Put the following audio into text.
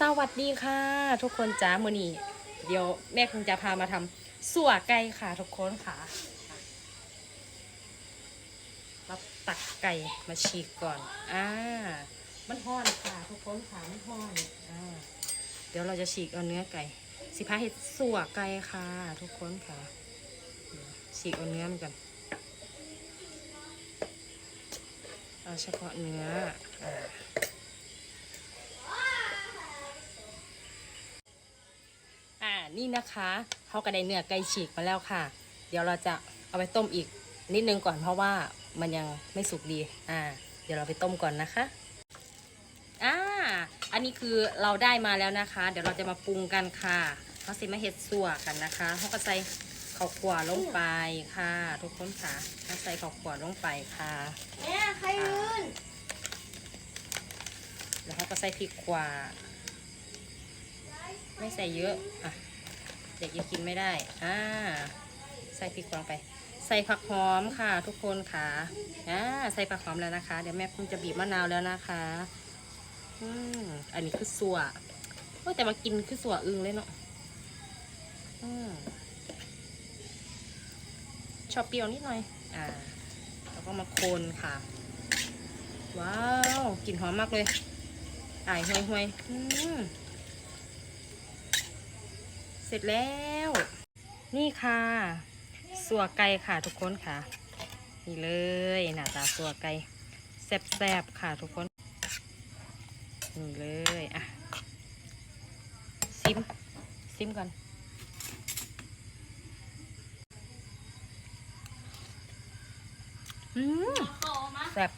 สวัสดีค่ะ ทุกคนจ้ามือนี้เดี๋ยวแม่คงจะพามาทำสั่วไก่ค่ะ ทุกคนค่ะเราตักไก่มาฉีกก่อนอ่ามันห่อนค่ะ ทุกคนค่ะมันห่อนอ่าเดี๋ยวเราจะฉีกเอาเนื้อไก่ สิพาเห็ดสั่วไก่ค่ะ ทุกคนค่ะ ฉีกเอาเนื้อมันกันเอาเฉพาะเนื้ออ่า อ่า นี่นะคะเขากระไดเนื้อไก่ฉีกมาแล้วค่ะ เดี๋ยวเราจะเอาไปต้มอีกนิดนึงก่อนเพราะว่ามันยังไม่สุกดี อ่า เดี๋ยวเราไปต้มก่อนนะคะ อ่า อันนี้คือเราได้มาแล้วนะคะ เดี๋ยวเราจะมาปรุงกันค่ะเขาสิมาเห็ดสัวกันนะคะเขาก็ใส่ข้าวขั่วลงไปค่ะ ทุกคนค่ะเขาใส่ข้าวขั่วลงไปค่ะแม่ใครยืนแล้วเขาก็ใส่พริกขวาไม่ใส่เยอะ อะเด็กยังกินไม่ได้ อ่า ใส่พริกวาลงไป ใส่ผักหอมค่ะ ทุกคนค่ะ อ่า ใส่ผักหอมแล้วนะคะ เดี๋ยวแม่คุณจะบีบมะนาวแล้วนะคะ อืมอันนี้คือสัวโอ้แต่มากินคือสัวอึงเลยเนาะ อืมชอบเปรี้ยวนิดหน่อย อ่า แล้วก็มาคนค่ะ ว้าว กลิ่นหอมมากเลยอายห่วยห่วยๆอืม เสร็จแล้ว นี่ค่ะ สัวไก่ค่ะทุกคนค่ะ นี่เลยหน้าตาสัวไก่แซ่บๆค่ะทุกคน นี่เลยอะซิมซิมก่อนอืมแซ่บ